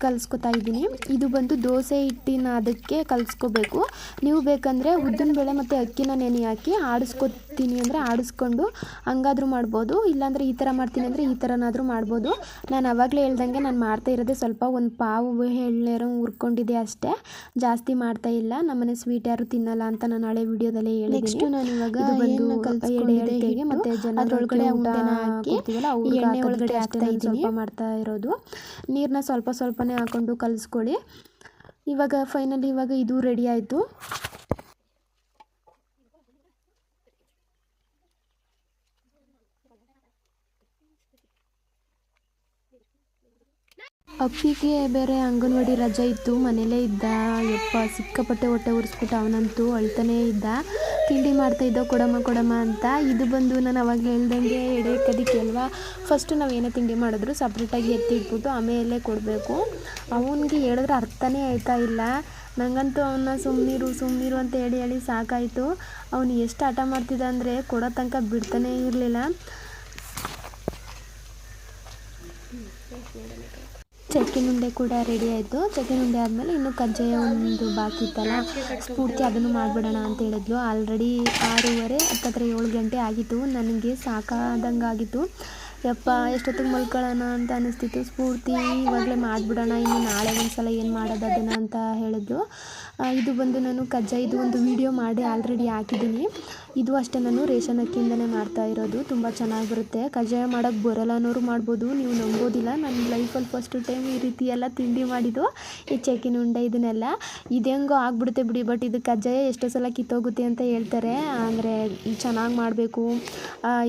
ಕಲಿಸ್ಕೊತಾ ಇದ್ದೀನಿ. ಇದು ಬಂದು ದೋಸೆ ಹಿಟ್ಟಿನ ಅದಕ್ಕೆ ಕಲಿಸ್ಕೋಬೇಕು. ನೀವು ಬೇಕಂದರೆ ಉದ್ದಿನ ಬೇಳೆ ಮತ್ತು ಅಕ್ಕಿನ ನೆನೆ ಹಾಕಿ ಆಡಿಸ್ಕೊತೀನಿ ಅಂದರೆ ಆಡಿಸ್ಕೊಂಡು ಹಂಗಾದ್ರೂ ಮಾಡ್ಬೋದು. ಇಲ್ಲಾಂದರೆ ಈ ಥರ ಮಾಡ್ತೀನಿ ಅಂದರೆ ಈ ಥರನಾದರೂ ಮಾಡ್ಬೋದು. ನಾನು ಆವಾಗಲೇ ಹೇಳ್ದಂಗೆ ನಾನು ಮಾಡ್ತಾ ಇರೋದೇ ಸ್ವಲ್ಪ ಒಂದು ಪಾವು ಎಳ್ನೀರು ಹುರ್ಕೊಂಡಿದೆ ಅಷ್ಟೇ. ಜಾಸ್ತಿ ಮಾಡ್ತಾ ಇಲ್ಲ. ನಮ್ಮನೆ ಸ್ವೀಟ್ ಯಾರು ತಿನ್ನಲ್ಲ ಅಂತ ನಾನು ಹಳೆ ವಿಡಿಯೋದಲ್ಲಿ ಹೇಳಿ ನೆಕ್ಸ್ಟ್ ನಾನು ಇವಾಗ ಬಂದು ಎಡೆ ಮತ್ತೆ ಜನ ಅದ್ರೊಳಗಡೆ ಊಟನ ಊಟನ ಈ ಎಣ್ಣೆ ಒಳಗಡೆ ಹಾಕ್ತಾ ಸ್ವಲ್ಪ ಮಾಡ್ತಾ ಇರೋದು. ನೀರನ್ನ ಸ್ವಲ್ಪ ಸ್ವಲ್ಪನೇ ಹಾಕೊಂಡು ಕಲಿಸ್ಕೊಳ್ಳಿ. ಇವಾಗ ಫೈನಲಿ ಇವಾಗ ಇದು ರೆಡಿ ಆಯಿತು. ಅಪ್ಪಿಗೆ ಬೇರೆ ಅಂಗನವಾಡಿ ರಜಾ ಇತ್ತು, ಮನೇಲೇ ಇದ್ದ. ಯಪ್ಪ, ಸಿಕ್ಕಾಪಟ್ಟೆ ಹೊಟ್ಟೆ ಉರಿಸ್ಬಿಟ್ಟು ಅವನಂತೂ, ಅಳ್ತಾನೇ ಇದ್ದ. ತಿಂಡಿ ಮಾಡ್ತಾ ಇದ್ದೋ ಕೊಡಮ್ಮ ಕೊಡಮ್ಮ ಅಂತ ಇದು ಬಂದು ನಾನು ಅವಾಗ ಹೇಳ್ದಂಗೆ ಎಡೆ ಕದಿಕೆ ಅಲ್ವಾ? ಫಸ್ಟು ನಾವು ಏನೇ ತಿಂಡಿ ಮಾಡಿದ್ರು ಸಪ್ರೇಟಾಗಿ ಎತ್ತಿಟ್ಬಿಟ್ಟು ಆಮೇಲೆ ಕೊಡಬೇಕು. ಅವನಿಗೆ ಹೇಳಿದ್ರೆ ಅರ್ಥನೇ ಆಯ್ತಾ ಇಲ್ಲ. ನನಗಂತೂ ಅವನ್ನ ಸುಮ್ಮನಿರು ಸುಮ್ಮನಿರು ಅಂತ ಹೇಳಿ ಹೇಳಿ ಸಾಕಾಯಿತು. ಅವನು ಎಷ್ಟು ಹಠ ಮಾಡ್ತಿದ್ದ ಅಂದರೆ ಕೊಡೋ ತನಕ ಬಿಡ್ತಾನೇ ಇರಲಿಲ್ಲ. ಚಕ್ಕಿನ ಉಂಡೆ ಕೂಡ ರೆಡಿ ಆಯಿತು. ಚಕ್ಕಿನ ಉಂಡೆ ಆದಮೇಲೆ ಇನ್ನು ಕಜ್ಜಾಯ ಒಂದು ಬಾಕಿ ಇತ್ತಲ್ಲ, ಸ್ಫೂರ್ತಿ ಅದನ್ನು ಮಾಡಿಬಿಡೋಣ ಅಂತ ಹೇಳಿದ್ಲು. ಆಲ್ರೆಡಿ ಆರೂವರೆ, ಹತ್ತತ್ರ ಏಳು ಗಂಟೆ ಆಗಿತ್ತು. ನನಗೆ ಸಾಕಾದಂಗೆ ಆಗಿತ್ತು ಯಪ್ಪ, ಎಷ್ಟೊತ್ತಿಗೆ ಮಲ್ಕೊಳ್ಳೋಣ ಅಂತ ಅನಿಸ್ತಿತ್ತು. ಸ್ಫೂರ್ತಿ ಇವಾಗಲೇ ಮಾಡಿಬಿಡೋಣ, ಇನ್ನು ನಾಳೆ ಒಂದು ಸಲ ಏನು ಮಾಡೋದು ಅದನ್ನು ಅಂತ ಹೇಳಿದ್ಲು. ಇದು ಬಂದು ನಾನು ಕಜ್ಜಾಯದು ಒಂದು ವಿಡಿಯೋ ಮಾಡಿ ಆಲ್ರೆಡಿ ಹಾಕಿದ್ದೀನಿ. ಇದು ಅಷ್ಟೇ, ನಾನು ರೇಷನ್ ಅಕ್ಕಿಯಿಂದನೇ ಮಾಡ್ತಾ ಇರೋದು. ತುಂಬ ಚೆನ್ನಾಗಿ ಬರುತ್ತೆ ಕಜ್ಜಾಯ ಮಾಡೋಕ್ಕೆ ಬರಲ್ಲ ಅನ್ನೋರು ಮಾಡ್ಬೋದು. ನೀವು ನಂಬೋದಿಲ್ಲ. ನನ್ನ ಲೈಫಲ್ಲಿ ಫಸ್ಟ್ ಟೈಮ್ ಈ ರೀತಿ ಎಲ್ಲ ತಿಂಡಿ ಮಾಡಿದ್ದು. ಈ ಚಕ್ಕಿನ ಉಂಡೆ ಇದನ್ನೆಲ್ಲ. ಇದು ಆಗ್ಬಿಡುತ್ತೆ ಬಿಡಿ ಬಟ್ ಇದು ಕಜ್ಜಾಯ ಎಷ್ಟೋ ಸಲ ಕಿತ್ತೋಗುತ್ತೆ ಅಂತ ಹೇಳ್ತಾರೆ. ಅಂದರೆ ಚೆನ್ನಾಗಿ ಮಾಡಬೇಕು.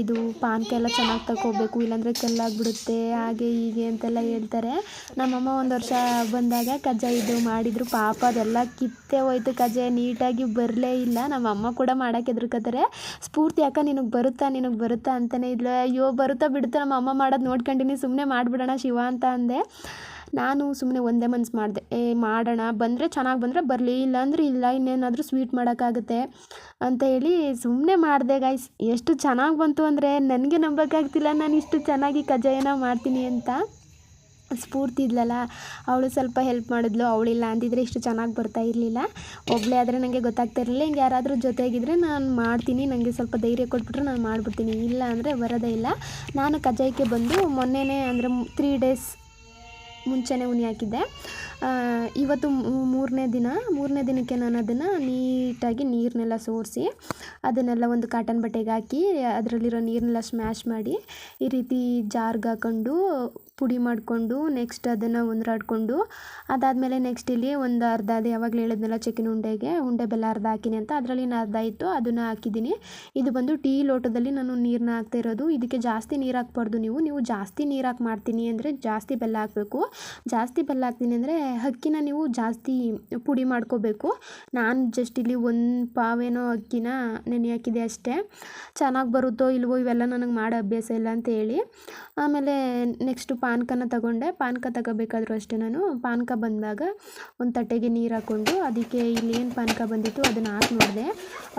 ಇದು ಪಾನಕ ಎಲ್ಲ ಚೆನ್ನಾಗಿ ತಗೋಬೇಕು ಇಲ್ಲಾಂದರೆ ಕಲ್ಲಾಗ್ಬಿಡುತ್ತೆ. ಹಾಗೆ ಹೀಗೆ ಅಂತೆಲ್ಲ ಹೇಳ್ತಾರೆ. ನಮ್ಮಮ್ಮ ಒಂದು ವರ್ಷ ಬಂದಾಗ ಕಜ್ಜಾಯ ಇದು ಮಾಡಿದ್ರು. ಪಾಪ ಅದೆಲ್ಲ ಕಿತ್ತೇ ಹೋಯ್ತು. ಕಜ್ಜಾಯ ನೀಟಾಗಿ ಬರಲೇ ಇಲ್ಲ. ನಮ್ಮ ಅಮ್ಮ ಕೂಡ ಮಾಡೋಕ್ಕೆ ಹೆದರ್ಕೋತಾರೆ ಸ್ಫೂರ್ತಿ ಅಕ್ಕ, ನಿನಗೆ ಬರುತ್ತಾ ನಿನಗೆ ಬರುತ್ತಾ ಅಂತಲೇ ಇದ್ಲು. ಅಯ್ಯೋ, ಬರುತ್ತಾ ಬಿಡುತ್ತಾ, ನಮ್ಮ ಅಮ್ಮ ಮಾಡೋದು ನೋಡ್ಕೊಂಡಿನಿ ಸುಮ್ಮನೆ ಮಾಡಿಬಿಡೋಣ ಶಿವ ಅಂತ ಅಂದೆ. ನಾನು ಸುಮ್ಮನೆ ಒಂದೇ ಮನ್ಸು ಮಾಡಿದೆ. ಏ, ಮಾಡೋಣ, ಬಂದರೆ ಚೆನ್ನಾಗಿ ಬಂದರೆ ಬರಲಿ, ಇಲ್ಲಾಂದ್ರೆ ಇಲ್ಲ, ಇನ್ನೇನಾದರೂ ಸ್ವೀಟ್ ಮಾಡೋಕ್ಕಾಗುತ್ತೆ ಅಂತ ಹೇಳಿ ಸುಮ್ಮನೆ ಮಾಡಿದೆ ಗಾಯ್ಸ್ ಎಷ್ಟು ಚೆನ್ನಾಗಿ ಬಂತು ಅಂದರೆ, ನನಗೆ ನಂಬೋಕ್ಕಾಗ್ತಿಲ್ಲ, ನಾನು ಇಷ್ಟು ಚೆನ್ನಾಗಿ ಕಜ್ಜಾಯನ ಮಾಡ್ತೀನಿ ಅಂತ. ಸ್ಫೂರ್ತಿ ಇದ್ಲಲ್ಲ, ಅವಳು ಸ್ವಲ್ಪ ಹೆಲ್ಪ್ ಮಾಡಿದ್ಲು ಅವಳಿಲ್ಲ ಅಂದಿದ್ರೆ ಇಷ್ಟು ಚೆನ್ನಾಗಿ ಬರ್ತಾ ಇರಲಿಲ್ಲ. ಒಬ್ಬಳೇ ಆದರೆ ನನಗೆ ಗೊತ್ತಾಗ್ತಾ ಇರಲಿಲ್ಲ, ಹಿಂಗೆ ಯಾರಾದರೂ ಜೊತೆಗಿದ್ರೆ ನಾನು ಮಾಡ್ತೀನಿ ನನಗೆ ಸ್ವಲ್ಪ ಧೈರ್ಯ ಕೊಟ್ಬಿಟ್ರೆ ನಾನು ಮಾಡಿಬಿಡ್ತೀನಿ, ಇಲ್ಲ ಅಂದರೆ ಬರೋದೇ ಇಲ್ಲ. ನಾನು ಕಜ್ಜಾಯಕ್ಕೆ ಬಂದು ಮೊನ್ನೆನೇ ಅಂದರೆ ತ್ರೀ ಡೇಸ್ ಮುಂಚೆನೇ ಉನಿ ಹಾಕಿದ್ದೆ. ಇವತ್ತು ಮೂರನೇ ದಿನ, ಮೂರನೇ ದಿನಕ್ಕೆ ನಾನು ಅದನ್ನು ನೀಟಾಗಿ ನೀರನ್ನೆಲ್ಲ ಸೋರಿಸಿ, ಅದನ್ನೆಲ್ಲ ಒಂದು ಕಾಟನ್ ಬಟ್ಟೆಗೆ ಹಾಕಿ, ಅದರಲ್ಲಿರೋ ನೀರನ್ನೆಲ್ಲ ಸ್ಮ್ಯಾಶ್ ಮಾಡಿ, ಈ ರೀತಿ ಜಾರ್ಗೆ ಹಾಕೊಂಡು ಪುಡಿ ಮಾಡಿಕೊಂಡು ನೆಕ್ಸ್ಟ್ ಅದನ್ನು ಒಂದ್ರಾಡ್ಕೊಂಡು ಅದಾದಮೇಲೆ ನೆಕ್ಸ್ಟ್ ಇಲ್ಲಿ ಒಂದು ಅರ್ಧ, ಅದು ಯಾವಾಗಲೂ ಹೇಳಿದ್ನಲ್ಲ ಚಿಕನ್ ಉಂಡೆಗೆ, ಉಂಡೆ ಬೆಲ್ಲ ಅರ್ಧ ಹಾಕಿನಿ ಅಂತ, ಅದರಲ್ಲಿ ನಾನು ಅರ್ಧ ಇತ್ತು, ಅದನ್ನು ಹಾಕಿದ್ದೀನಿ ಇದು ಬಂದು ಟೀ ಲೋಟದಲ್ಲಿ ನಾನು ನೀರನ್ನ ಹಾಕ್ತಾ ಇರೋದು. ಇದಕ್ಕೆ ಜಾಸ್ತಿ ನೀರು ಹಾಕ್ಬಾರ್ದು ನೀವು. ನೀವು ಜಾಸ್ತಿ ನೀರು ಹಾಕಿ ಮಾಡ್ತೀನಿ ಅಂದರೆ ಜಾಸ್ತಿ ಬೆಲ್ಲ ಹಾಕಬೇಕು. ಜಾಸ್ತಿ ಬೆಲ್ಲ ಹಾಕ್ತೀನಿ ಅಂದರೆ ಅಕ್ಕಿನ ನೀವು ಜಾಸ್ತಿ ಪುಡಿ ಮಾಡ್ಕೋಬೇಕು. ನಾನು ಜಸ್ಟ್ ಇಲ್ಲಿ ಒಂದು ಪಾವೇನೋ ಅಕ್ಕಿನ ನೆನೆ ಹಾಕಿದೆ ಅಷ್ಟೇ. ಚೆನ್ನಾಗಿ ಬರುತ್ತೋ ಇಲ್ವೋ ಇವೆಲ್ಲ ನನಗೆ ಮಾಡೋ ಅಭ್ಯಾಸ ಇಲ್ಲ ಅಂತ ಹೇಳಿ. ಆಮೇಲೆ ನೆಕ್ಸ್ಟು ಪಾನಕನ ತಗೊಂಡೆ. ಪಾನಕ ತಗೋಬೇಕಾದ್ರೂ ಅಷ್ಟೇ ನಾನು. ಪಾನಕ ಬಂದಾಗ ಒಂದು ತಟ್ಟೆಗೆ ನೀರು ಹಾಕ್ಕೊಂಡು ಅದಕ್ಕೆ ಇಲ್ಲಿ ಏನು ಪಾನಕ ಬಂದಿತ್ತು ಅದನ್ನು ಹಾಕಿ ನೋಡಿದೆ.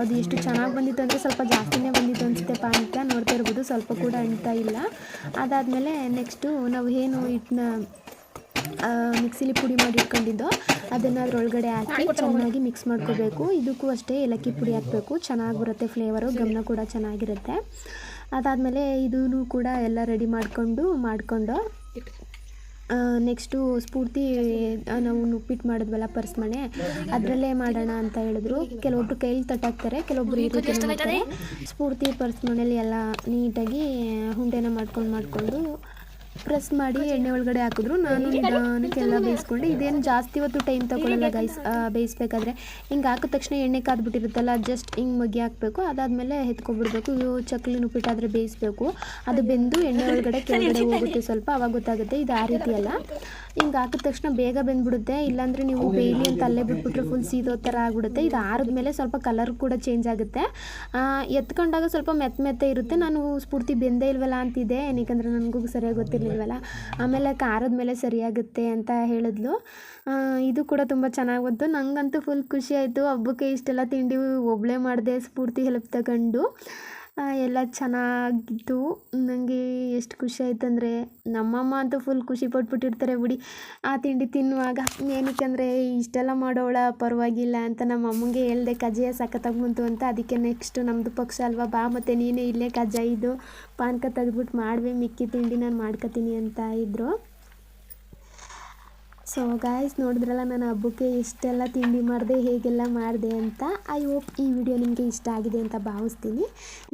ಅದು ಎಷ್ಟು ಚೆನ್ನಾಗಿ ಬಂದಿತ್ತು ಅಂದರೆ ಸ್ವಲ್ಪ ಜಾಸ್ತಿನೇ ಬಂದಿತ್ತು ಅನಿಸುತ್ತೆ ಪಾನಕ. ನೋಡ್ತಾ ಇರ್ಬೋದು ಸ್ವಲ್ಪ ಕೂಡ ಅಂಟ್ತಾ ಇಲ್ಲ. ಅದಾದಮೇಲೆ ನೆಕ್ಸ್ಟು ನಾವು ಏನು ಹಿಟ್ಟನ್ನ ಮಿಕ್ಸಿಲಿ ಪುಡಿ ಮಾಡಿ ಇಟ್ಕೊಂಡಿದ್ದೋ ಅದನ್ನು ಅದರೊಳಗಡೆ ಹಾಕಿ ಚೆನ್ನಾಗಿ ಮಿಕ್ಸ್ ಮಾಡ್ಕೋಬೇಕು. ಇದಕ್ಕೂ ಅಷ್ಟೇ ಏಲಕ್ಕಿ ಪುಡಿ ಹಾಕಬೇಕು. ಚೆನ್ನಾಗಿ ಬರುತ್ತೆ ಫ್ಲೇವರು, ಗಮನ ಕೂಡ ಚೆನ್ನಾಗಿರುತ್ತೆ. ಅದಾದಮೇಲೆ ಇದೂ ಕೂಡ ಎಲ್ಲ ರೆಡಿ ಮಾಡಿಕೊಂಡು ಮಾಡಿಕೊಂಡು ನೆಕ್ಸ್ಟು ಸ್ಫೂರ್ತಿ ನಾವು ಉಪ್ಪಿಟ್ಟು ಮಾಡಿದ್ವಲ್ಲ ಪರ್ಸ್ ಮನೆ ಅದರಲ್ಲೇ ಮಾಡೋಣ ಅಂತ ಹೇಳಿದ್ರು. ಕೆಲವೊಬ್ರು ಕೈಲಿ ತಟ್ಟಾಕ್ತಾರೆ ಕೆಲವೊಬ್ರು ಈ ರೀತಿ ಮನೇಲಿ ಸ್ಫೂರ್ತಿ ಎಲ್ಲ ನೀಟಾಗಿ ಹುಂಡೆನ ಮಾಡ್ಕೊಂಡು ಮಾಡಿಕೊಂಡು ಪ್ರೆಸ್ ಮಾಡಿ ಎಣ್ಣೆ ಒಳಗಡೆ ಹಾಕಿದ್ರು. ನಾನು ನಿಧಾನಕ್ಕೆಲ್ಲ ಬೇಯಿಸ್ಕೊಂಡೆ. ಇದೇನು ಜಾಸ್ತಿ ಹೊತ್ತು ಟೈಮ್ ತಗೊಳ್ಳಲ್ಲ ಗೈಸ್ ಬೇಯಿಸ್ಬೇಕಾದ್ರೆ. ಹಿಂಗೆ ಹಾಕಿದ ತಕ್ಷಣ ಎಣ್ಣೆ ಕಾದ್ಬಿಟ್ಟಿರುತ್ತಲ್ಲ ಜಸ್ಟ್ ಹಿಂಗೆ ಮಗ್ಗಿ ಹಾಕಬೇಕು. ಅದಾದಮೇಲೆ ಎತ್ಕೊಬಿಡ್ಬೇಕು ಇವು ಚಕ್ಲಿ ಉಪ್ಪಿಟ್ಟಾದರೆ ಬೇಯಿಸ್ಬೇಕು. ಅದು ಬೆಂದು ಎಣ್ಣೆ ಒಳಗಡೆ ಕೆಳಗಡೆ ಹೋಗುತ್ತೆ ಸ್ವಲ್ಪ. ಅವಾಗ ಗೊತ್ತಾಗುತ್ತೆ. ಇದು ಆ ರೀತಿ ಅಲ್ಲ. ಹಿಂಗೆ ಹಾಕಿದ ತಕ್ಷಣ ಬೇಗ ಬೆಂದ್ಬಿಡುತ್ತೆ. ಇಲ್ಲಾಂದರೆ ನೀವು ಬೇಯಲಿ ಅಂತ ಅಲ್ಲೇ ಬಿಟ್ಬಿಟ್ರೆ ಫುಲ್ ಸೀದೋ ಥರ ಆಗಿಬಿಡುತ್ತೆ. ಇದು ಆರಿದ್ಮೇಲೆ ಸ್ವಲ್ಪ ಕಲರ್ ಕೂಡ ಚೇಂಜ್ ಆಗುತ್ತೆ. ಎತ್ಕೊಂಡಾಗ ಸ್ವಲ್ಪ ಮೆತ್ತ ಮೆತ್ತೆ ಇರುತ್ತೆ. ನಾನು ಸ್ಫೂರ್ತಿ ಬೆಂದೇ ಇಲ್ವಲ್ಲ ಅಂತಿದ್ದೆ. ಏನಕ್ಕಂದ್ರೆ ನನಗೂ ಸರಿಯಾಗಿ ಗೊತ್ತಿರಲಿಲ್ವಲ್ಲ. ಆಮೇಲೆ ಖಾರದ ಮೇಲೆ ಸರಿಯಾಗುತ್ತೆ ಅಂತ ಹೇಳಿದ್ಲು. ಇದು ಕೂಡ ತುಂಬ ಚೆನ್ನಾಗಿ ಬಂತು ನನಗಂತೂ ಫುಲ್ ಖುಷಿ ಆಯಿತು. ಹಬ್ಬಕ್ಕೆ ಇಷ್ಟೆಲ್ಲ ತಿಂಡಿ ಒಬ್ಬಳೇ ಮಾಡಿದೆ ಸ್ಫೂರ್ತಿ ಹೆಲ್ಪ್ ತಗೊಂಡು. ಎಲ್ಲ ಚೆನ್ನಾಗಿತ್ತು. ನನಗೆ ಎಷ್ಟು ಖುಷಿ ಆಯ್ತು ಅಂದರೆ ನಮ್ಮಮ್ಮ ಅಂತೂ ಫುಲ್ ಖುಷಿ ಪಟ್ಬಿಟ್ಟಿರ್ತಾರೆ ಬಿಡಿ. ಆ ತಿಂಡಿ ತಿನ್ನುವಾಗ, ಏನಕ್ಕೆ ಅಂದರೆ ಇಷ್ಟೆಲ್ಲ ಮಾಡೋಳ ಪರವಾಗಿಲ್ಲ ಅಂತ ನಮ್ಮ ಅಮ್ಮಂಗೆ ಹೇಳ್ದೆ, ಕಜ್ಜಾಯ ಸಖತ್ತಾಗಿ ಬಂತು ಅಂತ. ಅದಕ್ಕೆ ನೆಕ್ಸ್ಟ್ ನಮ್ಮದು ಪಕ್ಷ ಅಲ್ವಾ? ಬಾ ಮತ್ತು ನೀನೇ ಇಲ್ಲೇ ಕಜ್ಜಾಯಿದು ಪಾನಕ ತೆಗೆದ್ಬಿಟ್ಟು ಮಾಡುವೆ, ಮಿಕ್ಕಿ ತಿಂಡಿ ನಾನು ಮಾಡ್ಕೊತೀನಿ ಅಂತ ಇದ್ದರು ಸೊ ಗಾಯ್ಸ್ ನೋಡಿದ್ರಲ್ಲ, ನಾನು ಹಬ್ಬಕ್ಕೆ ಇಷ್ಟೆಲ್ಲ ತಿಂಡಿ ಮಾಡಿದೆ, ಹೇಗೆಲ್ಲ ಮಾಡಿದೆ ಅಂತ. ಐ ಹೋಪ್ ಈ ವಿಡಿಯೋ ನಿಮಗೆ ಇಷ್ಟ ಆಗಿದೆ ಅಂತ ಭಾವಿಸ್ತೀನಿ.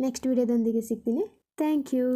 ನೆಕ್ಸ್ಟ್ ವಿಡಿಯೋದೊಂದಿಗೆ ಸಿಗ್ತೀನಿ. Thank you